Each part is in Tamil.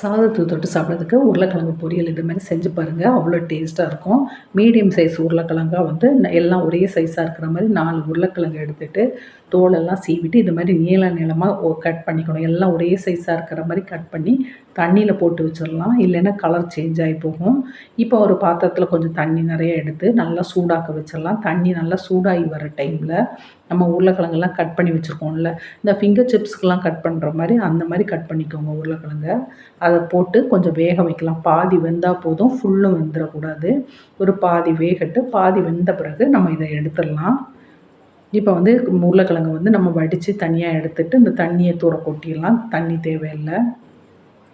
சாதத்தை தொட்டு சாப்பிட்றதுக்கு உருளைக்கிழங்கு பொரியல் இது மாதிரி செஞ்சு பாருங்கள் அவ்வளோ டேஸ்ட்டாக இருக்கும். மீடியம் சைஸ் உருளைக்கிழங்கா வந்து எல்லாம் ஒரே சைஸாக இருக்கிற மாதிரி நாலு உருளைக்கிழங்கு எடுத்துகிட்டு தோலெல்லாம் சீவிட்டு இது மாதிரி நீள நீளமாக கட் பண்ணிக்கணும். எல்லாம் ஒரே சைஸாக இருக்கிற மாதிரி கட் பண்ணி தண்ணியில் போட்டு வச்சிடலாம். இல்லைன்னா கலர் சேஞ்ச் ஆகி போகும். இப்போ ஒரு பாத்திரத்தில் கொஞ்சம் தண்ணி நிறைய எடுத்து நல்லா சூடாக்க வச்சிடலாம். தண்ணி நல்லா சூடாகி வர டைமில் நம்ம உருளைக்கிழங்கெல்லாம் கட் பண்ணி வச்சுருக்கோம்ல இந்த ஃபிங்கர் சிப்ஸ்க்கெலாம் கட் பண்ணுற மாதிரி அந்த மாதிரி கட் பண்ணிக்கோங்க உருளைக்கிழங்க. அதை போட்டு கொஞ்சம் வேக வைக்கலாம். பாதி வெந்தால் போதும் ஃபுல்லும் வெந்துடக்கூடாது ஒரு பாதி வேகட்டு பாதி வெந்த பிறகு நம்ம இதை எடுத்துடலாம். இப்போ வந்து உருளைக்கிழங்கு வந்து நம்ம வடித்து தனியாக எடுத்துட்டு இந்த தண்ணியை தூர கொட்டிடலாம். தண்ணி தேவையில்லை.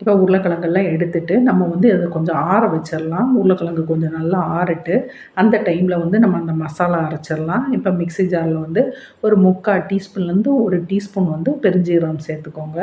இப்போ உருளைக்கிழங்கெல்லாம் எடுத்துட்டு நம்ம வந்து அதை கொஞ்சம் ஆற வச்சிடலாம். உருளைக்கிழங்கு கொஞ்சம் நல்லா ஆறட்டு அந்த டைமில் வந்து நம்ம அந்த மசாலா அரைச்சிடலாம். இப்போ மிக்ஸி ஜாரில் வந்து ஒரு முக்கால் டீஸ்பூன்லேருந்து ஒரு டீஸ்பூன் வந்து பெருஞ்சீரகம் சேர்த்துக்கோங்க.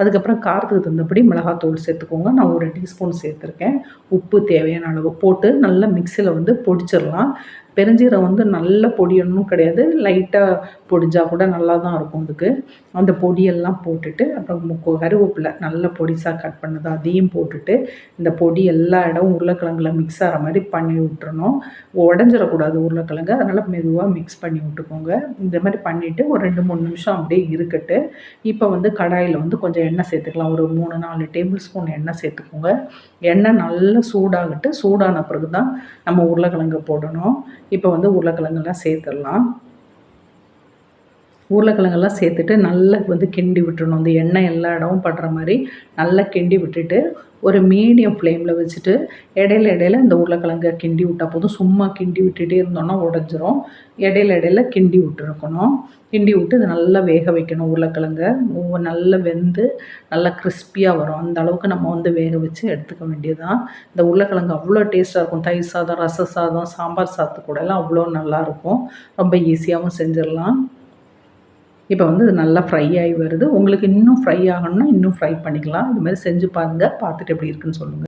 அதுக்கப்புறம் காரத்துக்கு தகுந்தபடி மிளகாத்தூள் சேர்த்துக்கோங்க. நான் ஒரு டீஸ்பூன் சேர்த்துருக்கேன். உப்பு தேவையான அளவு போட்டு நல்லா மிக்சியில் வந்து பொடிச்சிடலாம். பெருஞ்சீரை வந்து நல்ல பொடியணும் கிடையாது. லைட்டாக பொடிஞ்சால் கூட நல்லா தான் இருக்கும் அதுக்கு. அந்த பொடியெல்லாம் போட்டுட்டு அப்புறம் மு- கருவேப்பிலை நல்ல பொடிசாக கட் பண்ணது அதையும் போட்டுட்டு இந்த பொடி எல்லா இடமும் உருளைக்கிழங்குல மிக்ஸ் ஆகிற மாதிரி பண்ணி விட்டுறணும். உடஞ்சிடக்கூடாது உருளைக்கிழங்கு அதனால் மெதுவாக மிக்ஸ் பண்ணி விட்டுக்கோங்க. இந்த மாதிரி பண்ணிவிட்டு ஒரு ரெண்டு மூணு நிமிஷம் அப்படியே இருக்கட்டு. இப்போ வந்து கடாயில் வந்து கொஞ்சம் எண்ணெய் சேர்த்துக்கலாம். ஒரு மூணு நாலு டேபிள் ஸ்பூன் எண்ணெய் சேர்த்துக்கோங்க. எண்ணெய் நல்லா சூடாகட்டு சூடான பிறகு தான் நம்ம உருளைக்கிழங்கு போடணும். இப்போ வந்து உருளைக்கிழங்கெல்லாம் சேர்த்துடலாம். உருளைக்கிழங்கெல்லாம் சேர்த்துட்டு நல்லா வந்து கிண்டி விட்டுறணும். அந்த எண்ணெய் எல்லா இடமும் படுற மாதிரி நல்லா கிண்டி விட்டுட்டு ஒரு மீடியம் ஃப்ளேமில் வச்சுட்டு இடையில இடையில இந்த உருளைக்கிழங்க கிண்டி விட்டால் போதும். சும்மா கிண்டி விட்டுட்டே இருந்தோம்னா உடஞ்சிரும். இடையில இடையில கிண்டி விட்டுருக்கணும். கிண்டி விட்டு இதை நல்லா வேக வைக்கணும். உருளைக்கிழங்க ஒவ்வொரு நல்லா வெந்து நல்லா கிறிஸ்பியாக வரும். அந்த அளவுக்கு நம்ம வந்து வேக வச்சு எடுத்துக்க வேண்டியதுதான். இந்த உருளைக்கிழங்கு அவ்வளோ டேஸ்ட்டாக இருக்கும். தயிர் சாதம் ரச சாதம் சாம்பார் சாதத்து கூடலாம் அவ்வளோ நல்லாயிருக்கும் ரொம்ப ஈஸியாகவும் செஞ்சிடலாம். இப்போ வந்து இது நல்லா ஃப்ரை ஆகி வருது. உங்களுக்கு இன்னும் ஃப்ரை ஆகணும்னா இன்னும் ஃப்ரை பண்ணிக்கலாம். இது மாதிரி செஞ்சு பாருங்கள் பார்த்துட்டு எப்படி இருக்குன்னு சொல்லுங்கள்